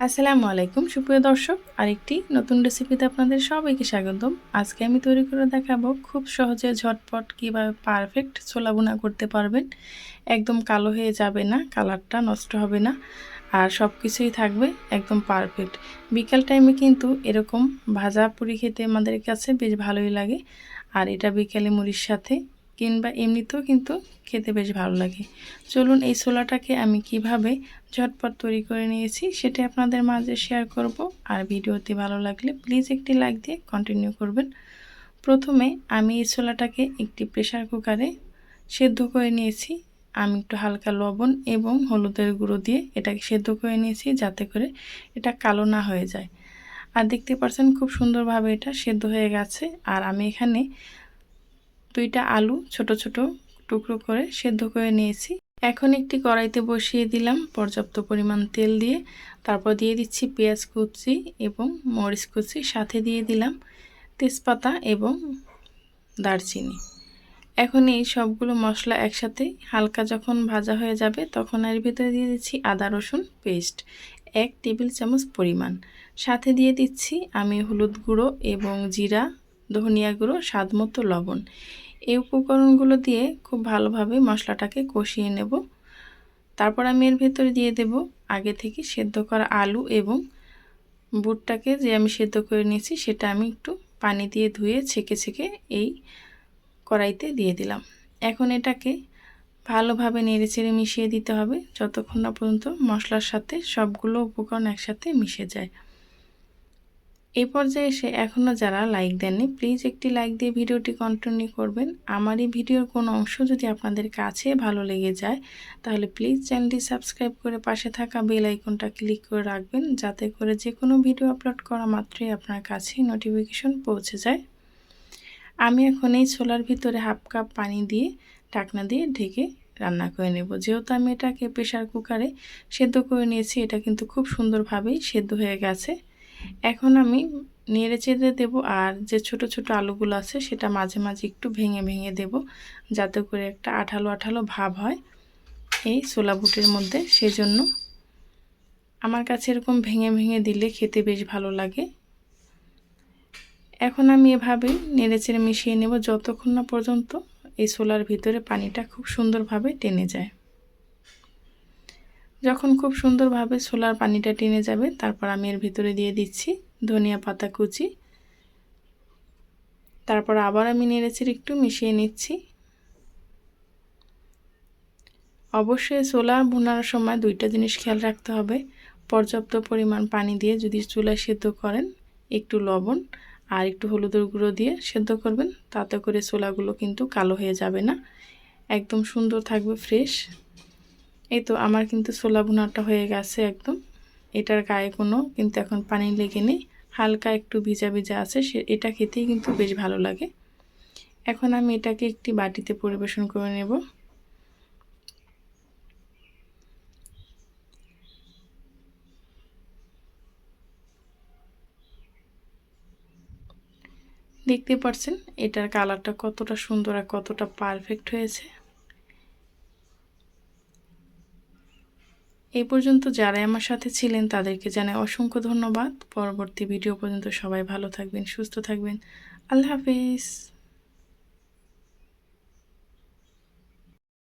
আসসালামু আলাইকুম, সুপ্রিয় দর্শক। আরেকটি নতুন রেসিপিতে আপনাদের সবাইকে স্বাগতম। আজকে আমি তৈরি করে দেখাবো খুব সহজে ঝটপট কীভাবে পারফেক্ট ছোলা বোনা করতে পারবেন। একদম কালো হয়ে যাবে না কালারটা নষ্ট হবে না। আর সব কিছুই থাকবে একদম পারফেক্ট বিকাল টাইমে কিন্তু এরকম ভাজা পুরি খেতে আমাদের কাছে বেশ ভালোই লাগে। আর এটা বিকালে মুড়ির সাথে কিংবা এমনিতেও কিন্তু খেতে বেশ ভালো লাগে। চলুন এই ছোলাটাকে আমি কীভাবে ঝটপট তৈরি করে নিয়েছি সেটা আপনাদের মাঝে শেয়ার করব। আর ভিডিওটি ভালো লাগলে প্লিজ একটি লাইক দিয়ে কন্টিনিউ করবেন। প্রথমে আমি এই ছোলাটাকে একটি প্রেশার কুকারে সেদ্ধ করে নিয়েছি। আমি একটু হালকা লবণ এবং হলুদের গুঁড়ো দিয়ে এটাকে সেদ্ধ করে নিয়েছি যাতে করে এটা কালো না হয়ে যায়। আর দেখতে পাচ্ছেন খুব সুন্দরভাবে এটা সেদ্ধ হয়ে গেছে। আর আমি এখানে দুইটা আলু ছোট ছোট টুকরো করে সেদ্ধ করে নিয়েছি। এখন একটি কড়াইতে বসিয়ে দিলাম পর্যাপ্ত পরিমাণ তেল দিয়ে। তারপর দিয়ে দিচ্ছি পেঁয়াজ কুচি এবং মরিচ কুচি। সাথে দিয়ে দিলাম তেজপাতা এবং দারচিনি। এখন এই সবগুলো মশলা একসাথে হালকা যখন ভাজা হয়ে যাবে তখন এর ভিতরে দিয়ে দিচ্ছি আদা, রসুন পেস্ট, এক টেবিল চামচ পরিমাণ। সাথে দিয়ে দিচ্ছি আমি হলুদ গুঁড়ো এবং জিরা, ধনিয়া গুঁড়ো স্বাদ মতো লবণ। এই উপকরণগুলো দিয়ে খুব ভালোভাবে মশলাটাকে কষিয়ে নেব। তারপর আমি এর ভেতরে দিয়ে দেব আগে থেকে সেদ্ধ করা আলু এবং বুটটাকে যে আমি সেদ্ধ করে নিয়েছি সেটা আমি একটু পানি দিয়ে ধুয়ে ছেঁকে ছেঁকে এই কড়াইতে দিয়ে দিলাম। এখন এটাকে ভালোভাবে নেড়ে চেড়ে মিশিয়ে দিতে হবে যতক্ষণ না পর্যন্ত মশলার সাথে সবগুলো উপকরণ একসাথে মিশে যায়। এই পর্যায়ে এসে এখনও যারা লাইক দেননি প্লিজ একটি লাইক দিয়ে ভিডিওটি কন্টিনিউ করবেন। আমার এই ভিডিওর কোনো অংশ যদি আপনাদের কাছে ভালো লেগে যায়, তাহলে প্লিজ চ্যানেলটি সাবস্ক্রাইব করে পাশে থাকা বেল আইকনটা ক্লিক করে রাখবেন, যাতে করে যে কোনো ভিডিও আপলোড করা মাত্রই আপনার কাছে নোটিফিকেশন পৌঁছে যায়। আমি এখন এই ছোলার ভিতরে হাফ কাপ পানি দিয়ে ঢাকনা দিয়ে ঢেকে রান্না করে নেব। যেহেতু আমি এটাকে প্রেশার কুকারে সেদ্ধ করে নিয়েছি, এটা কিন্তু খুব সুন্দরভাবেই সেদ্ধ হয়ে গেছে। এখন আমি নেড়ে চেড়ে দেবো আর যে ছোট ছোট আলুগুলো আছে সেটা মাঝে মাঝে একটু ভেঙে ভেঙে দেব যাতে করে একটা আঠালো আঠালো ভাব হয় এই ছোলা বুটের মধ্যে। সেজন্য আমার কাছে এরকম ভেঙে ভেঙে দিলে খেতে বেশ ভালো লাগে। এখন আমি এভাবেই নেড়ে চেড়ে মিশিয়ে নেব যতক্ষণ না পর্যন্ত এই ছোলার ভিতরে পানিটা খুব সুন্দরভাবে টেনে যায়। যখন খুব সুন্দরভাবে ছোলার পানিটা টেনে যাবে, তারপর আমি এর ভিতরে দিয়ে দিচ্ছি ধনিয়া পাতা কুচি। তারপর আবার আমি নেড়েচেড়ে একটু মিশিয়ে নিচ্ছি। অবশ্যই ছোলা ভুনার সময় দুইটা জিনিস খেয়াল রাখতে হবে। পর্যাপ্ত পরিমাণ পানি দিয়ে যদি চুলায় সেদ্ধ করেন, একটু লবণ আর একটু হলুদের গুঁড়ো দিয়ে সেদ্ধ করবেন, তাতে করে ছোলাগুলো কিন্তু কালো হয়ে যাবে না। একদম সুন্দর থাকবে, ফ্রেশ। এই তো আমার কিন্তু ছোলা ভুনাটা হয়ে গেছে একদম। এটার গায়ে কোনো কিন্তু এখন পানি লেগে নেই। হালকা একটু ভিজা ভিজা আছে, সে এটা খেতেই কিন্তু বেশ ভালো লাগে। এখন আমি এটাকে একটি বাটিতে পরিবেশন করে নেব। দেখতে পাচ্ছেন এটার কালারটা কতটা সুন্দর আর কতটা পারফেক্ট হয়েছে। এই পর্যন্ত যারাই আমার সাথে ছিলেন তাদেরকে জানাই অসংখ্য ধন্যবাদ। পরবর্তী ভিডিও পর্যন্ত সবাই ভালো থাকবেন, সুস্থ থাকবেন। আল্লাহ হাফিজ।